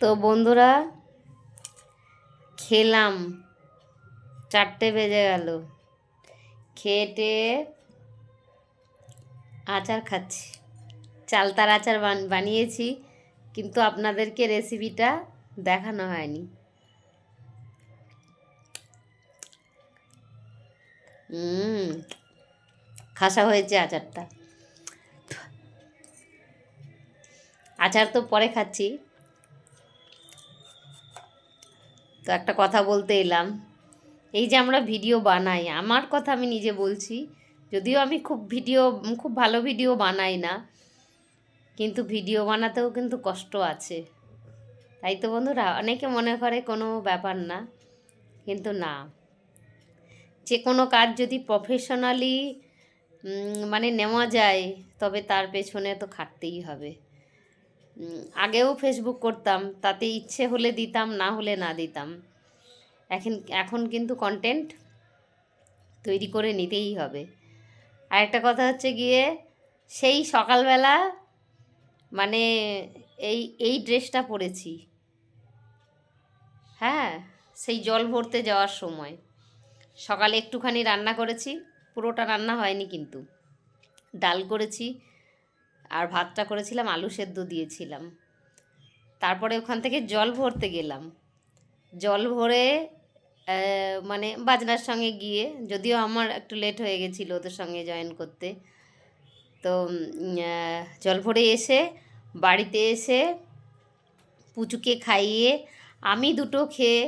তো বন্ধুরা, খেলাম। চারটে বেজে গেল। খেটে আচার খাচ্ছি। চালতার আচার বান- বানিয়েছি, কিন্তু আপনাদেরকে রেসিপিটা দেখানো হয়নি। খাসা হয়েছে আচারটা। আচার তো পরে খাচ্ছি। তো একটা কথা বলতে এলাম। এই যে আমরা ভিডিও বানাই, আমার কথা আমি নিজে বলছি, যদিও আমি খুব ভিডিও, খুব ভালো ভিডিও বানাই না, কিন্তু ভিডিও বানাতেও কিন্তু কষ্ট আছে। তাই তো বন্ধুরা, অনেকে মনে করে কোনো ব্যাপার না, কিন্তু না। যে কোনো কাজ যদি প্রফেশনালি মানে নেওয়া যায়, তবে তার পেছনে তো খাটতেই হবে। আগেও ফেসবুক করতাম, তাতে ইচ্ছে হলে দিতাম, না হলে না দিতাম। এখন এখন কিন্তু কন্টেন্ট তৈরি করে নিতেই হবে। আর একটা কথা হচ্ছে গিয়ে, সেই সকালবেলা মানে এই এই ড্রেসটা পরেছি। হ্যাঁ সেই জল ভরতে যাওয়ার সময়। সকালে একটুখানি রান্না করেছি, পুরোটা রান্না হয়নি কিন্তু। ডাল করেছি আর ভাতটা করেছিলাম, আলু সেদ্ধ দিয়েছিলাম। তারপরে ওখান থেকে জল ভরতে গেলাম। জল ভরে মানে বাজনার সঙ্গে গিয়ে, যদিও আমার একটু লেট হয়ে গেছিল ওদের সঙ্গে জয়েন করতে, তো জল ভরে এসে, বাড়িতে এসে পুচুকে খাইয়ে আমি দুটো খেয়ে,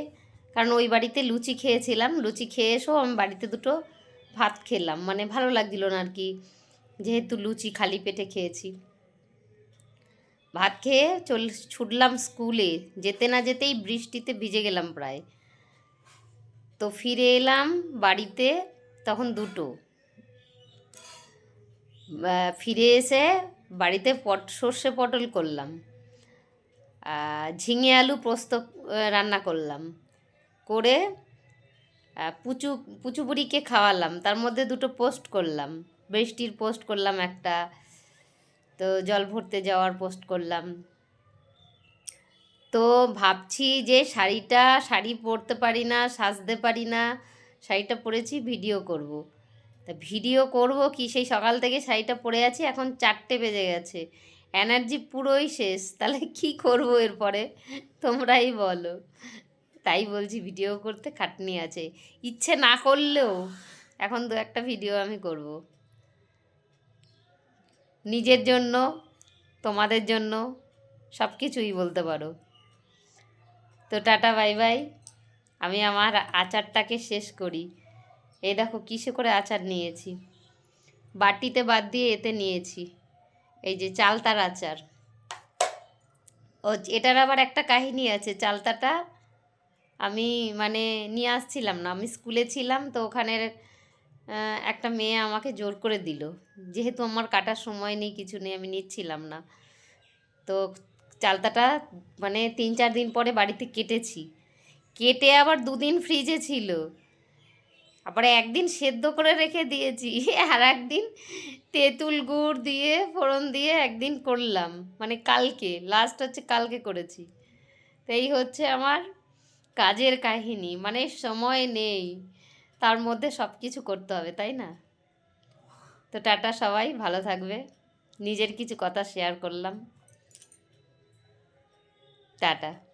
কারণ ওই বাড়িতে লুচি খেয়েছিলাম, লুচি খেয়ে এসেও আমি বাড়িতে দুটো ভাত খেলাম। মানে ভালো লাগছিল না আর কি। যেহেতু লুচি খালি পেটে খেয়েছি। ভাত খেয়ে চল, ছুটলাম স্কুলে। যেতে না যেতেই বৃষ্টিতে ভিজে গেলাম প্রায়। তো ফিরে এলাম বাড়িতে তখন দুটো। ফিরে এসে বাড়িতে পট, সর্ষে পটল করলাম। ঝিঙে আলু পোস্ত রান্না করলাম। করে পুচু পুচু বুড়িকে খাওয়ালাম। তার মধ্যে দুটো পোস্ট করলাম। বৃষ্টির পোস্ট করলাম একটা। তো জল ভরতে যাওয়ার পোস্ট করলাম। তো ভাবছি যে শাড়িটা, শাড়ি পরতে পারি না, সাজতে পারি না, শাড়িটা পরেছি ভিডিও করব। তা ভিডিও করব কি? সেই সকাল থেকে শাড়িটা পরে আছি, এখন চারটে বেজে গেছে। এনার্জি পুরোই শেষ, তাহলে কি করব এরপরে? তোমরাই বলো। তাই বলছি ভিডিও করতে খাটনি আছে। ইচ্ছে না করলেও এখন দু একটা ভিডিও আমি করব। নিজের জন্য, তোমাদের জন্য সব কিছুই বলতে পারো। তো টাটা, বাই বাই। আমি আমার আচারটাকে শেষ করি। এই দেখো কিসে করে আচার নিয়েছি। বাটিতে বাদ দিয়ে এতে নিয়েছি। এই যে চালতার আচার। ও, এটার আবার একটা কাহিনী আছে। চালতাটা আমি মানে নিয়ে আসছিলাম না। আমি স্কুলে ছিলাম তো ওখানের একটা মেয়ে আমাকে জোর করে দিল। যেহেতু আমার কাটার সময় নেই, কিছু নেই, আমি নিচ্ছিলাম না। তো চালতাটা মানে তিন চার দিন পরে বাড়িতে কেটেছি। কেটে আবার দুদিন ফ্রিজে ছিল। আবার একদিন সেদ্ধ করে রেখে দিয়েছি, আর একদিন তেঁতুল গুড় দিয়ে, ফোড়ন দিয়ে একদিন করলাম। মানে কালকে লাস্ট হচ্ছে কালকে করেছি। তো এই হচ্ছে আমার কাজের কাহিনী। মানে সময় নেই। তার মধ্যে সব কিছু করতে হবে, তাই না? তো টাটা সবাই, ভালো থাকবে। নিজের কিছু কথা শেয়ার করলাম। টাটা।